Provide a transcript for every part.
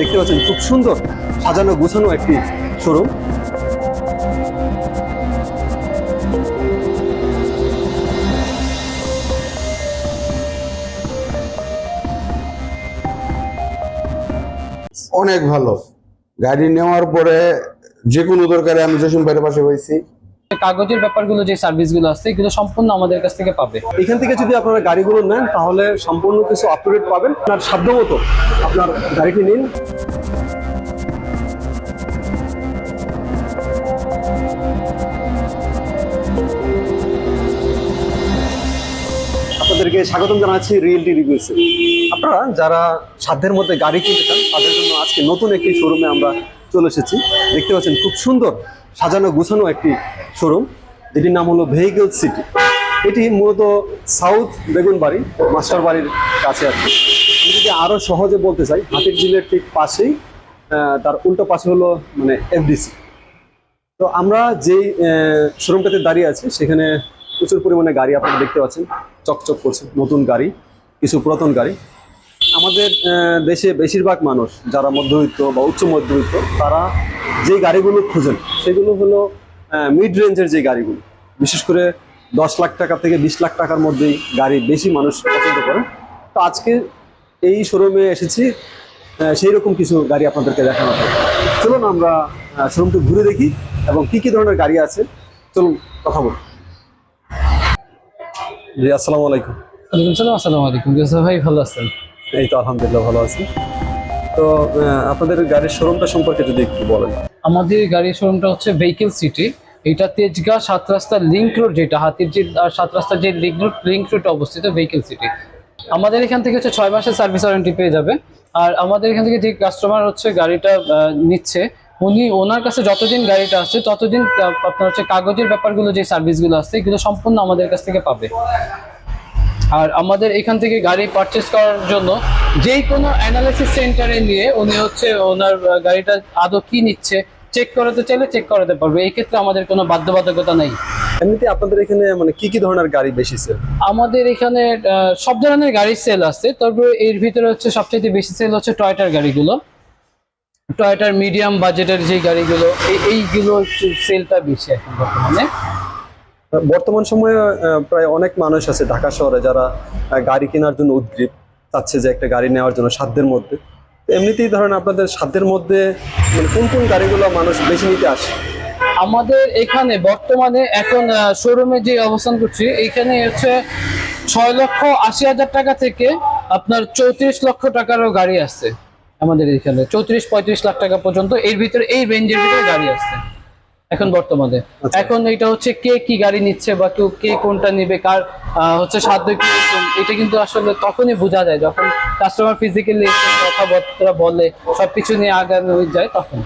দেখতে পাচ্ছেন খুব সুন্দর সাজানো গোছানো একটি শোরুম। অনেক ভালো। গাড়ি নেওয়ার পরে যে কোনো দরকারে আমি জসিম ভাইয়ের পাশে হয়েছি কাগজের ব্যাপারগুলো যে সার্ভিসগুলো আছে এগুলো সম্পূর্ণ আমাদের কাছ থেকে পাবে। এখান থেকে যদি আপনারা গাড়িগুলো নেন, তাহলে সম্পূর্ণ কিছু আপ টু ডেট পাবেন। আপনার সাধ্য মতো আপনার গাড়িটি নিন। আপনাদেরকে স্বাগতম জানাচ্ছি রিয়েলটি রিভিউসে আপনারা যারা সাধ্যের মধ্যে গাড়ি কিনতে চান, তাদের জন্য আজকে নতুন একটি শোরুমে আমরা চলে এসেছি। দেখতে পাচ্ছেন খুব সুন্দর সাজানো গুছানো একটি শোরুম যেটির নাম হলো ভেহিকেল সিটি এটি মূলত সাউথ বেগুনবাড়ি মাস্টার বাড়ির কাছে আছে আমি যদি আরও সহজে বলতে চাই, হাতির ঝিলের ঠিক পাশেই তার উল্টো পাশে হলো মানে এফডিসি তো আমরা যেই শোরুমটাতে দাঁড়িয়ে আছি, সেখানে প্রচুর পরিমাণে গাড়ি আপনারা দেখতে পাচ্ছেন। চকচক করছে নতুন গাড়ি, কিছু পুরাতন গাড়ি। আমাদের দেশে বেশিরভাগ মানুষ, যারা মধ্যবিত্ত বা উচ্চ মধ্যবিত্ত, তারা যে গাড়িগুলো খুঁজেন, সেগুলো হলো মিড রেঞ্জের যে গাড়িগুলো। বিশেষ করে দশ লাখ টাকা থেকে বিশ লাখ টাকার মধ্যেই গাড়ি বেশি মানুষ পছন্দ করে তো আজকে এই শোরুমে এসেছি সেই রকম কিছু গাড়ি আপনাদেরকে দেখানো হবে চলুন আমরা শোরুমটি ঘুরে দেখি এবং কি কি ধরনের গাড়ি আছে। চলুন কথা বলি। জি, আসসালামু আলাইকুম। আসসালামু আলাইকুম। ভাই, ভালো আছেন? এই তো আলহামদুলিল্লাহ ভালো আছি। তো আপনাদের গাড়ির শোরুমটা সম্পর্কে যদি একটু বলেন। আমাদের গাড়ির শোরুমটা হচ্ছে ভেহিকেল সিটি এটা তেজগাঁ সাত রাস্তা লিঙ্ক রোড যেটা, হাতির যে সাত রাস্তার যে লিঙ্ক রোড লিঙ্ক রোড অবস্থিত ভেহিকেল সিটি আমাদের এখান থেকে হচ্ছে ছয় মাসের সার্ভিস ওয়ারেন্টি পেয়ে যাবে। আর আমাদের এখান থেকে যে কাস্টমার হচ্ছে গাড়িটা নিচ্ছে, উনি, ওনার কাছে যতদিন গাড়িটা আসছে, ততদিন আপনার হচ্ছে কাগজের ব্যাপারগুলো যে সার্ভিসগুলো আছে এগুলো সম্পূর্ণ আমাদের কাছ থেকে পাবে। আর আমাদের এখান থেকে গাড়ি পারচেস করার জন্য যেই কোনো অ্যানালিসিস সেন্টারে নিয়ে উনি হচ্ছে ওনার গাড়িটা আদৌ কি নিচ্ছে চেক করাতে চাইলে চেক করাতে পারবে। এই ক্ষেত্রে আমাদের কোনো বাধ্যবাধকতা নেই। এমনিতে আপনাদের এখানে মানে কি কি ধরনের গাড়ি বেশি সেল আমাদের এখানে সব ধরনের গাড়ির সেল আছে। তবে এর ভিতরে হচ্ছে সবচেয়ে বেশি সেল হচ্ছে টয়টার গাড়িগুলো। টয়টার মিডিয়াম বাজেটের যে গাড়িগুলো এই- এইগুলো সেলটা বেশি এখন বর্তমানে। বর্তমান সময়ে প্রায় অনেক মানুষ আছে ঢাকা শহরে যারা গাড়ি কেনার জন্য উদ্গ্রীব, চাচ্ছে যে একটা গাড়ি নেওয়ার জন্য সাধ্যের মধ্যে। এমনিতেই ধরেন আপনাদের সাধ্যের মধ্যে মানে কোন কোন গাড়িগুলো মানুষ বেশি নিতে আসে? আমাদের এখানে বর্তমানে এখন শোরুমে যে অবস্থান করছি এখানে হচ্ছে ছয় লক্ষ আশি হাজার টাকা থেকে আপনার চৌত্রিশ লক্ষ টাকারও গাড়ি আসছে আমাদের এখানে চৌত্রিশ পঁয়ত্রিশ লাখ টাকা পর্যন্ত এর ভিতরে, এই রেঞ্জের ভিতরে গাড়ি আছে এখন বর্তমানে। আচ্ছা। এখন এটা হচ্ছে কে কি গাড়ি নিচ্ছে বা কেউ কে কোনটা নিবে কার হচ্ছে সাধ্য কি এটা কিন্তু আসলে তখনই বোঝা যায় যখন কাস্টমার ফিজিক্যালি কথাবার্তা বলে সবকিছু নিয়ে আগানো যায় তখন।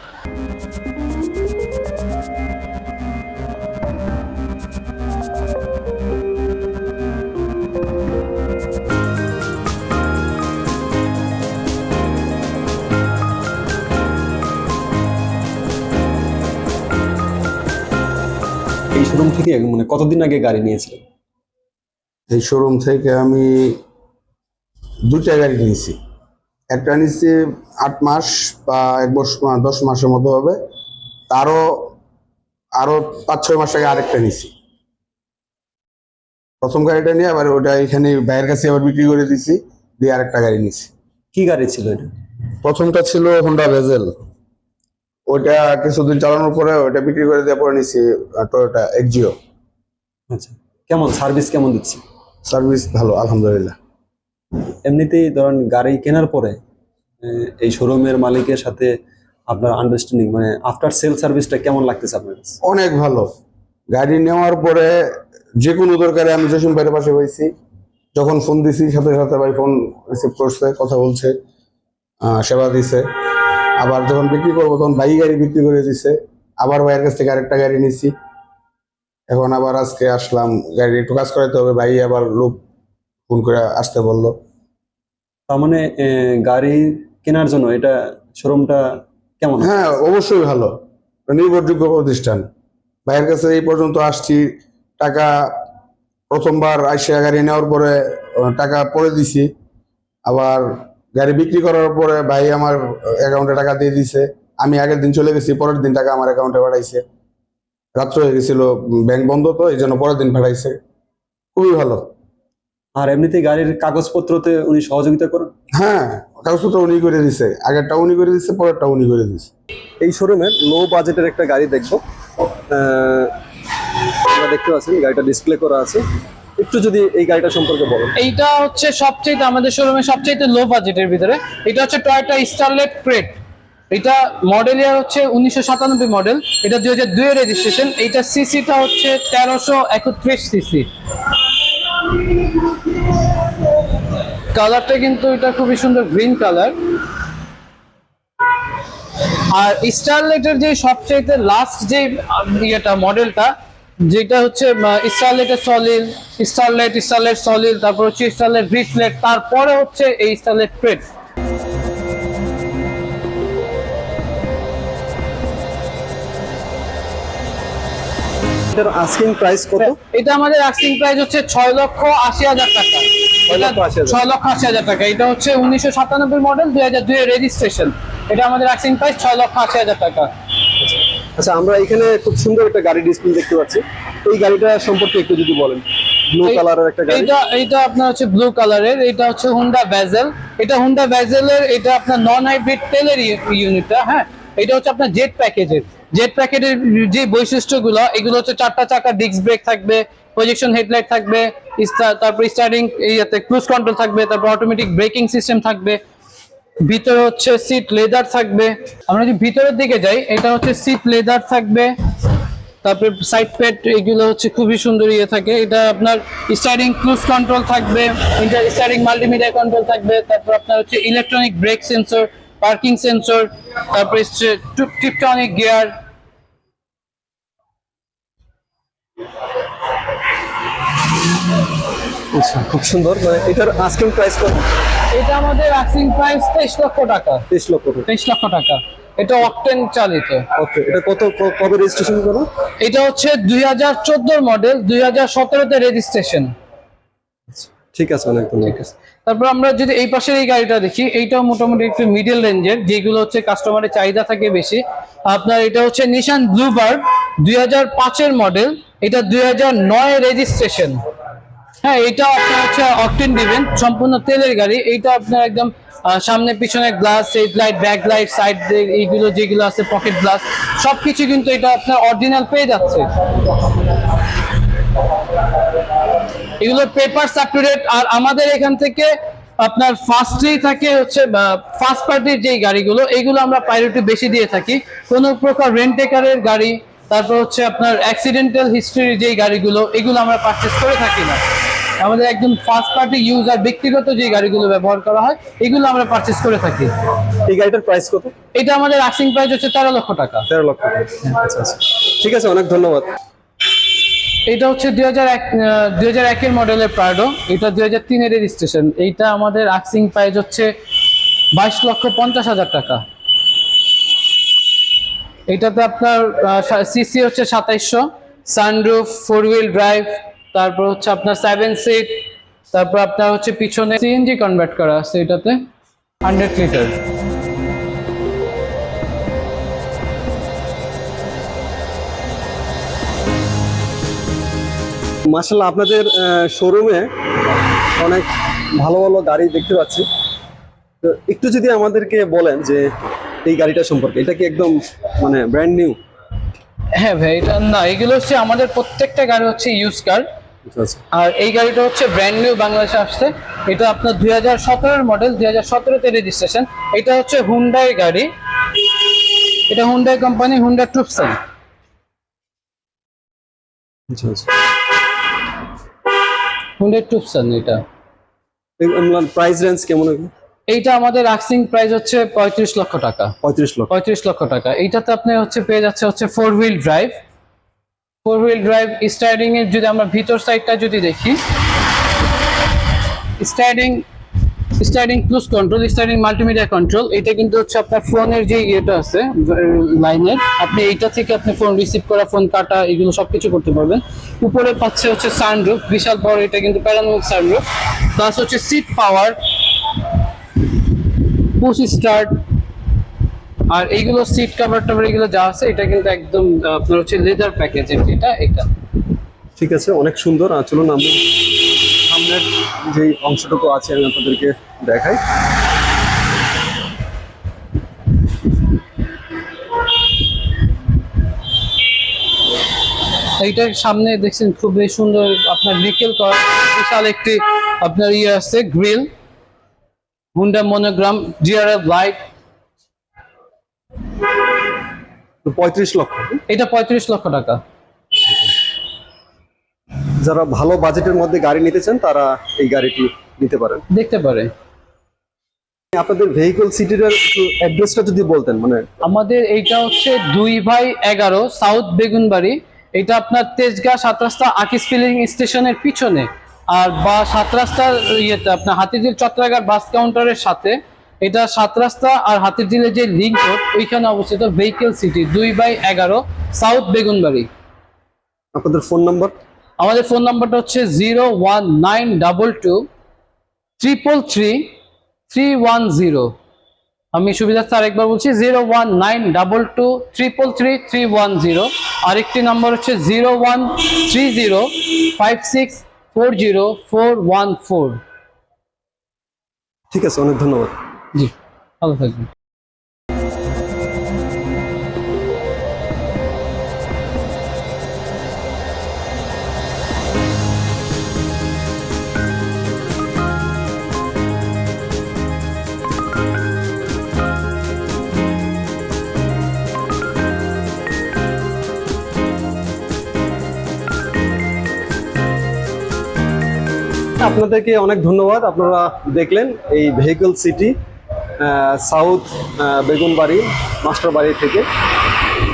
থেকে মানে কতদিন আগে গাড়ি নিয়েছিলেন? এই শোরুম থেকে আমি দুইটা গাড়ি নিয়েছি একটা নিয়েছি আট মাস বা এক বছর দশ মাসের মতো হবে। তারও আরও পাঁচ ছয় মাস আগে আরেকটা নিয়েছি। প্রথম গাড়িটা নিয়ে আবার ওটা এখানে ভাইয়ের কাছে আবার বিক্রি করে দিছি দিয়ে আরেকটা গাড়ি নিয়েছি। কি গাড়ি ছিল এটা? প্রথমটা ছিল হোন্ডা ভেজেল ওটা কিছুদিন চালানোর পরে ওটা বিক্রি করে দেওয়ার পরে নিছি টয়োটা এক্সিও আচ্ছা কেমন? সার্ভিস কেমন দিচ্ছে? সার্ভিস ভালো আলহামদুলিল্লাহ। এমনিতেই ধরেন গাড়ি কেনার পরে এই শোরুমের মালিকের সাথে আপনার আন্ডারস্ট্যান্ডিং মানে আফটার সেল সার্ভিসটা কেমন লাগতেছে আপনার অনেক ভালো। গাড়ি নেওয়ার পরে যে কোনো দরকারে আমি জসিম ভাইয়ের পাশে হয়েছি যখন ফোন দিছি সাথে সাথে ভাই ফোন রিসিভ করছে কথা বলছে সেবা দিছে। আবার যখন বিক্রি করব তখন ভাই গাড়ি বিক্রি করে দিছে। আবার ভাইয়ের কাছ থেকে আরেকটা গাড়ি নিছি। এখন আবার আজকে আসলাম গাড়ি একটু কাজ করাইতে হবে। ভাই আবার লোক ফোন করে আসতে বলল। তার মানে গাড়ি কেনার জন্য এটা শোরুমটা কেমন? হ্যাঁ অবশ্যই ভালো। নির্ভরযোগ্য প্রতিষ্ঠান। ভাইয়ের কাছে এই পর্যন্ত আসছি। টাকা প্রথমবার আইসিয়া গাড়ি নেওয়ার পরে টাকা পরে দিছি। আবার গাড়ি বিক্রি করার পরে ভাই আমার অ্যাকাউন্টে টাকা দিয়ে দিছে। আমি আগের দিন চলে গেছি পরের দিন টাকা আমার অ্যাকাউন্টে পাঠাইছে। রাত্র হয়ে গেছিল ব্যাংক বন্ধ তো এই জন্য পরের দিন পাঠাইছে। খুবই ভালো। আর এমনিতে গাড়ির কাগজপত্রতে উনি সহযোগিতা করেন? হ্যাঁ কাগজপত্র উনি করে দিছে। আগেরটা উনি করে দিচ্ছে পরেরটা উনি করে দিচ্ছে এই শোরুমের লো বাজেটের একটা গাড়ি দেখব। দেখতে পাচ্ছেন গাড়িটা ডিসপ্লে করা আছে। একটু যদি এই গাড়িটা সম্পর্কে বলেন। এইটা হচ্ছে সবচেয়ে আমাদের শোরুমে সবচেয়ে লো বাজেটের ভিতরে। এটা হচ্ছে টয়োটা স্টারলেট ক্রেট এটা মডেল ইয়ার হচ্ছে উনিশশো সাতানব্বই মডেল এটা দুই হাজার দুই রেজিস্ট্রেশন এইটা সিসিটা হচ্ছে তেরোশো একত্রিশ সিসি কালারটা কিন্তু এটা খুবই সুন্দর গ্রিন কালার আর স্টারলাইটের যে সবচেয়ে লাস্ট যে ইয়েটা মডেলটা যেটা হচ্ছে স্টারলাইটের সলিল স্টারলাইট স্টারলাইট সলিল তারপর হচ্ছে স্টারলাইট রিফ্লেট তারপরে হচ্ছে এই এটার আস্কিং প্রাইস কত? এটা আমাদের আস্কিং প্রাইস হচ্ছে ছয় লক্ষ আশি হাজার টাকা। ছয় লক্ষ আশি ছয় লক্ষ আশি হাজার টাকা। এটা হচ্ছে উনিশশো সাতানব্বই মডেল দুই হাজার দুই রেজিস্ট্রেশন এটা আমাদের আস্কিং প্রাইস ছয় লক্ষ আশি হাজার টাকা। আচ্ছা আমরা এখানে খুব সুন্দর একটা গাড়ি ডিসপ্লে দেখতে পাচ্ছি। এই গাড়িটা সম্পর্কে একটু যদি বলেন। ব্লু কালারের একটা গাড়ি। এইটা এইটা আপনার হচ্ছে ব্লু কালারের এটা হচ্ছে হুন্ডা ভ্যাজেল এটা হুন্ডা ভ্যাজেলের এটা আপনার নন হাইব্রিড তেলের ইউনিটটা হ্যাঁ? এটা হচ্ছে আপনার জেট প্যাকেজের জেট যে বৈশিষ্ট্যগুলো এগুলো হচ্ছে চারটা চাকা ডিস্ক ব্রেক থাকবে প্রজেকশন হেডলাইট থাকবে তারপর স্টার্টিং ইয়াতে ক্রুজ কন্ট্রোল থাকবে তারপর অটোমেটিক ব্রেকিং সিস্টেম থাকবে। ভিতরে হচ্ছে সিট লেদার থাকবে। আমরা যদি ভিতরের দিকে যাই, এটা হচ্ছে সিট লেদার থাকবে। তারপরে সাইড প্যাড এগুলো হচ্ছে খুবই সুন্দর ইয়ে থাকে। এটা আপনার স্টারিং ক্রুজ কন্ট্রোল থাকবে ইন্টার স্টারিং মাল্টিমিডিয়া কন্ট্রোল থাকবে, তারপর আপনার হচ্ছে electronic brake sensor parking sensor তারপরে হচ্ছে টিপটনিক গিয়ার আচ্ছা খুব সুন্দর। মানে এটার আস্কিং প্রাইস কত? এটা আমাদের আক্সিং প্রাইস তেইশ লক্ষ টাকা। তেইশ লক্ষ টাকা। তেইশ লক্ষ টাকা। এটা অকটেন চালিত। ওকে এটা কত কবে রেজিস্ট্রেশন করো এটা হচ্ছে দুই হাজার চোদ্দোর মডেল দুই হাজার সতেরোতে রেজিস্ট্রেশন ঠিক আছে অনেক ঠিক আছে। তারপর আমরা যদি এই পাশের এই গাড়িটা দেখি এইটাও মোটামুটি একটু মিডল রেঞ্জের যেগুলো হচ্ছে কাস্টমারের চাহিদা থাকে বেশি। আপনার এটা হচ্ছে নিশান ব্লুবার্ড দুই হাজার পাঁচের মডেল এটা দুই হাজার নয় রেজিস্ট্রেশন হ্যাঁ এটা আপনার হচ্ছে অকটেন দিবেন। সম্পূর্ণ তেলের গাড়ি। এইটা আপনার একদম সামনে পিছনে glass head light back light side এইগুলো যেগুলো আছে পকেট গ্লাস সবকিছু কিন্তু এটা আপনার অরিজিনাল পেয়ে যাচ্ছে। এগুলো পেপার আপ টু ডেট আর আমাদের এখান থেকে আপনার ফার্স্টলি থাকে হচ্ছে ফার্স্ট পার্টির যেই গাড়িগুলো, এইগুলো আমরা প্রায়োরিটি বেশি দিয়ে থাকি। কোনো প্রকার রেন্টেকারের গাড়ি, তারপর হচ্ছে আপনার অ্যাক্সিডেন্টাল হিস্ট্রির যেই গাড়িগুলো, এগুলো আমরা পারচেস করে থাকি না। আমাদের একদম ফার্স্ট পার্টি ইউজ আর ব্যক্তিগত যে গাড়িগুলো ব্যবহার করা হয় এগুলো আমরা পারচেস করে থাকি। এই গাড়িটার প্রাইস কত? এটা আমাদের আসিং প্রাইস হচ্ছে তেরো লক্ষ টাকা। তেরো লক্ষ টাকা। আচ্ছা আচ্ছা। ঠিক আছে অনেক ধন্যবাদ। এটা হচ্ছে দুই হাজার এক দুই হাজার একের মডেলের প্রাডো এটা দুই হাজার তিনের রেজিস্ট্রেশন এইটা আমাদের আক্সিং প্রাইস হচ্ছে বাইশ লক্ষ পঞ্চাশ হাজার টাকা। এটাতে আপনার সিসি হচ্ছে সাতাইশশো। সানরুফ ফোর হুইল ড্রাইভ তারপর হচ্ছে আপনার সেভেন সিট তারপর আপনার হচ্ছে পিছনে সিএনজি কনভার্ট করা আছে এটাতে হান্ড্রেড লিটার মার্শাল্লাহ আপনাদের শোরুমে অনেক ভালো ভালো গাড়ি দেখতে পাচ্ছি। তো একটু যদি আমাদেরকে বলেন যে এই গাড়িটা সম্পর্কে এটা কি একদম মানে ব্র্যান্ড নিউ হ্যাঁ ভাই এটা না এগুলো হচ্ছে আমাদের প্রত্যেকটা গাড়ি হচ্ছে ইউজ কার আর এই গাড়িটা হচ্ছে ব্র্যান্ড নিউ বাংলাদেশে আসছে। এটা আপনার দুই হাজার মডেল দুই হাজার সতেরোতে রেজিস্ট্রেশন এটা হচ্ছে হুন্ডাই গাড়ি। এটা হুন্ডাই কোম্পানি হুন্ডা টুপসন আচ্ছা আচ্ছা। হুন্ডাই টুপসন এটা। প্রাইস রেঞ্জ কেমন এইটা আমাদের আক্সিং প্রাইস হচ্ছে পঁয়ত্রিশ লক্ষ টাকা। পঁয়ত্রিশ লক্ষ। পঁয়ত্রিশ লক্ষ টাকা। এইটাতে আপনি হচ্ছে পেয়ে যাচ্ছে হচ্ছে four wheel drive four wheel drive starting এর যদি আমরা ভিতর সাইডটা যদি দেখি starting starting cruise control starting multimedia control এটা কিন্তু হচ্ছে আপনার ফোনের যে ইয়েটা আছে লাইনের আপনি এইটা থেকে আপনি ফোন রিসিভ করা ফোন কাটা, এগুলো সবকিছু করতে পারবেন। উপরে পাচ্ছে হচ্ছে সানরুফ বিশাল বড়, এটা কিন্তু প্যারানোমিক সানরুফ প্লাস হচ্ছে সিট পাওয়ার পুশ স্টার্ট আর এইগুলো সিট কভার টাভার এগুলো যা আছে এটা কিন্তু একদম আপনার হচ্ছে লেদার প্যাকেজের যেটা এটা। ঠিক আছে অনেক সুন্দর। আর চলুন আমি সামনের যে অংশটুকু আছে আমি আপনাদেরকে দেখাই। এইটার সামনে দেখছেন খুবই সুন্দর আপনার নিকেল করা বিশাল একটি আপনার ইয়ে আছে grill Honda monogram GRF light পঁয়ত্রিশ লক্ষ। এটা পঁয়ত্রিশ লক্ষ টাকা। যারা ভালো বাজেটের মধ্যে গাড়ি নিতে চান তারা এই গাড়িটি নিতে পারেন। দেখতে পারে। আপনাদের ভেহিকল সিটির অ্যাড্রেসটা যদি বলতেন মানে আমাদের এইটা হচ্ছে দুই ভাই এগারো সাউথ বেগুনবাড়ি। এটা আপনার তেজগাঁ সাত রাস্তা আকিস ফিলিং স্টেশনের পিছনে। আর বা সাত রাস্তার ইয়েতে আপনার হাতিঝিল চট্টগ্রাম বাস কাউন্টারের সাথে। এটা সাত রাস্তা আর হাতির হাতিঝিলের যে লিঙ্ক রোড ওইখানে অবস্থিত ভেহিকেল সিটি দুই বাই এগারো সাউথ বেগুনবাড়ি আপনাদের ফোন নাম্বার? আমাদের ফোন নাম্বারটা হচ্ছে zero one nine double two triple three three one zero. আমি সুবিধার্থে আরেকবার বলছি zero one nine double two triple three three one zero. আরেকটি নাম্বার হচ্ছে zero one three zero five six four zero four one four. ঠিক আছে অনেক ধন্যবাদ। জি ভালো থাকবেন। আপনাদেরকে অনেক ধন্যবাদ। আপনারা দেখলেন এই vehicle city south Begunbari, Masterbari থেকে।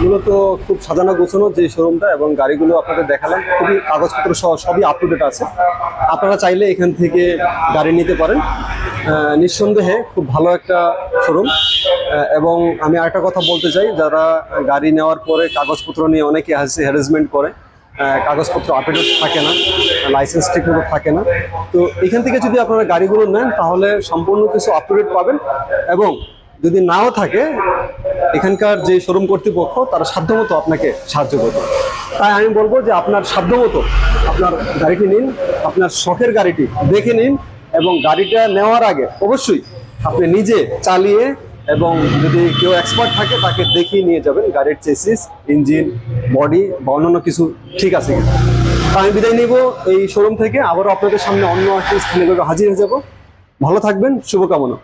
মূলত খুব সাজানো গোছানো যে শোরুমটা এবং গাড়িগুলো আপনাদের দেখালাম, খুবই কাগজপত্র সহ সবই আপ টু ডেট আছে। আপনারা চাইলে এখান থেকে গাড়ি নিতে পারেন। নিঃসন্দেহে খুব ভালো একটা শোরুম এবং আমি আরেকটা কথা বলতে চাই, যারা গাড়ি নেওয়ার পরে কাগজপত্র নিয়ে অনেকে হ্যারাসমেন্ট করে কাগজপত্র আপডেট থাকে না লাইসেন্স ঠিকমতো থাকে না। তো এখান থেকে যদি আপনারা গাড়িগুলো নেন, তাহলে সম্পূর্ণ কিছু আপ টু ডেট পাবেন এবং যদি নাও থাকে, এখানকার যে শোরুম কর্তৃপক্ষ, তারা সাধ্যমতো আপনাকে সাহায্য করবে। তাই আমি বলব যে আপনার সাধ্যমতো আপনার গাড়িটি নিন, আপনার শখের গাড়িটি দেখে নিন এবং গাড়িটা নেওয়ার আগে অবশ্যই আপনি নিজে চালিয়ে এবং যদি কেউ এক্সপার্ট থাকে, তাকে দেখিয়ে নিয়ে যাবেন গাড়ির চেসিস ইঞ্জিন বডি বা অন্যান্য কিছু ঠিক আছে আমি বিদায় নিব এই শোরুম থেকে। আবারও আপনাদের সামনে অন্য একটি স্কুলে হাজির হয়ে যাব। ভালো থাকবেন, শুভকামনা।